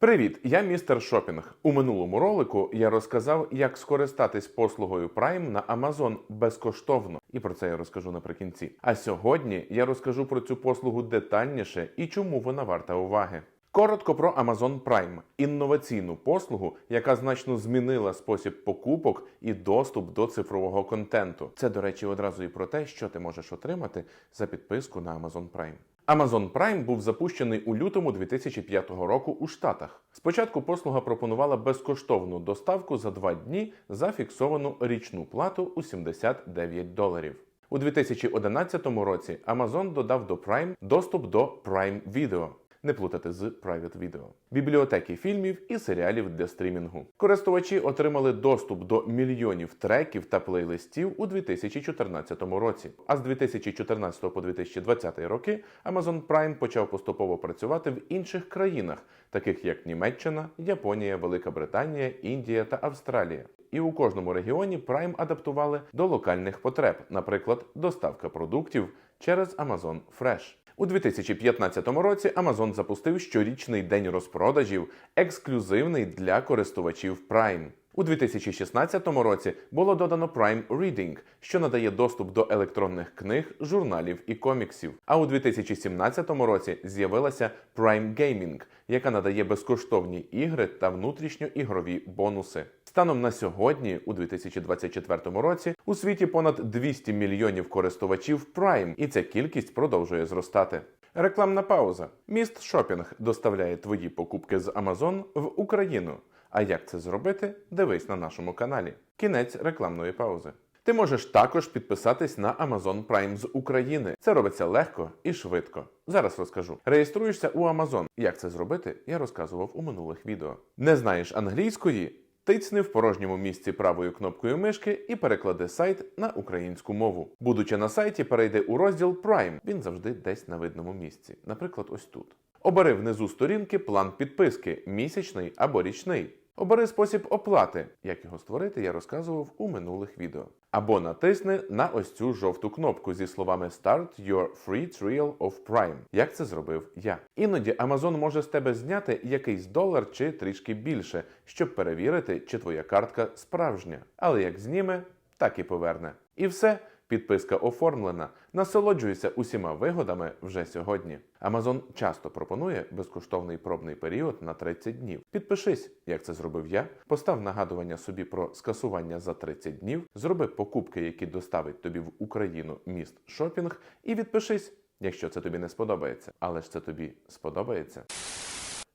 Привіт, я містер Шопінг. У минулому ролику я розказав, як скористатись послугою Prime на Amazon безкоштовно, і про це я розкажу наприкінці. А сьогодні я розкажу про цю послугу детальніше і чому вона варта уваги. Коротко про Amazon Prime – інноваційну послугу, яка значно змінила спосіб покупок і доступ до цифрового контенту. Це, до речі, одразу і про те, що ти можеш отримати за підписку на Amazon Prime. Amazon Prime був запущений у лютому 2005 року у Штатах. Спочатку послуга пропонувала безкоштовну доставку за два дні за фіксовану річну плату у 79 доларів. У 2011 році Amazon додав до Prime доступ до Prime Video. Не плутати з Private Video. бібліотеки фільмів і серіалів для стрімінгу. Користувачі отримали доступ до мільйонів треків та плейлистів у 2014 році. А з 2014 по 2020 роки Amazon Prime почав поступово працювати в інших країнах, таких як Німеччина, Японія, Велика Британія, Індія та Австралія. І у кожному регіоні Prime адаптували до локальних потреб, наприклад, доставка продуктів через Amazon Fresh. У 2015 році Amazon запустив щорічний день розпродажів, ексклюзивний для користувачів Prime. У 2016 році було додано Prime Reading, що надає доступ до електронних книг, журналів і коміксів. А у 2017 році з'явилася Prime Gaming, яка надає безкоштовні ігри та внутрішньоігрові бонуси. Станом на сьогодні, у 2024 році, у світі понад 200 мільйонів користувачів Prime, і ця кількість продовжує зростати. Рекламна пауза. Міст Шопінг доставляє твої покупки з Amazon в Україну. А як це зробити? Дивись на нашому каналі. Кінець рекламної паузи. Ти можеш також підписатись на Amazon Prime з України. Це робиться легко і швидко. Зараз розкажу. Реєструєшся у Amazon. Як це зробити, я розказував у минулих відео. Не знаєш англійської? Тицни в порожньому місці правою кнопкою мишки і переклади сайт на українську мову. Будучи на сайті, перейди у розділ Prime. Він завжди десь на видному місці. Наприклад, ось тут. Обери внизу сторінки план підписки місячний або річний. Обери спосіб оплати. Як його створити, я розказував у минулих відео. Або натисни на ось цю жовту кнопку зі словами Start your free trial of Prime. Як це зробив я. Іноді Amazon може з тебе зняти якийсь долар чи трішки більше, щоб перевірити, чи твоя картка справжня. Але як зніме, так і поверне. І все. Підписка оформлена. Насолоджуйся усіма вигодами вже сьогодні. Amazon часто пропонує безкоштовний пробний період на 30 днів. Підпишись, як це зробив я. Постав нагадування собі про скасування за 30 днів. Зроби покупки, які доставить тобі в Україну міст шопінг, і відпишись, якщо це тобі не сподобається. Але ж це тобі сподобається.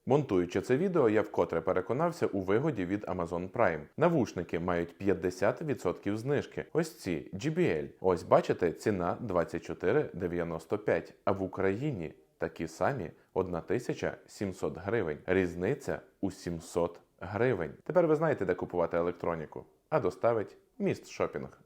Монтуючи це відео, я вкотре переконався у вигоді від Amazon Prime. Навушники мають 50% знижки. Ось ці JBL. Ось бачите, ціна 24,95, а в Україні такі самі 1700 гривень. Різниця у 700 гривень. Тепер ви знаєте, де купувати електроніку, а доставить міст шопінг.